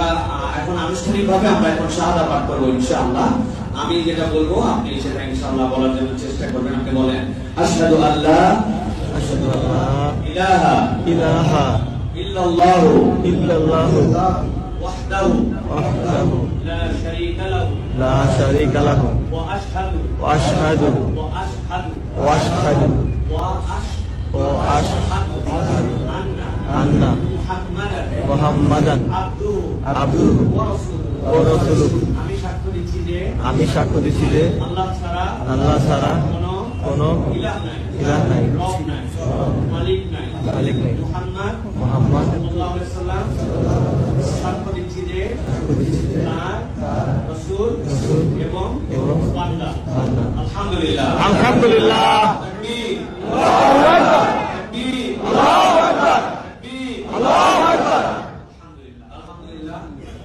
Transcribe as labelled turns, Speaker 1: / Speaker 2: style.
Speaker 1: আমরা এখন আনুষ্ঠানিকভাবে আমরা এখন শাহাদা পাঠ করব ইনশাআল্লাহ। আমি যেটা বলব আপনি সেটা ইনশাআল্লাহ বলার জন্য চেষ্টা করবেন। আপনি বলেন আশহাদু আল্লাহ
Speaker 2: লা
Speaker 1: শারীকা
Speaker 2: লাহু
Speaker 1: লা
Speaker 2: শারীকা
Speaker 1: লাহু
Speaker 2: ওয়া
Speaker 1: আশহাদু
Speaker 2: ওয়া
Speaker 1: আশহাদু
Speaker 2: ওয়া
Speaker 1: আশহাদু
Speaker 2: আন্না
Speaker 1: আমি সাক্ষ্য দিচ্ছি যে আল্লাহ ছাড়া কোনো এবং আলহামদুলিল্লাহ।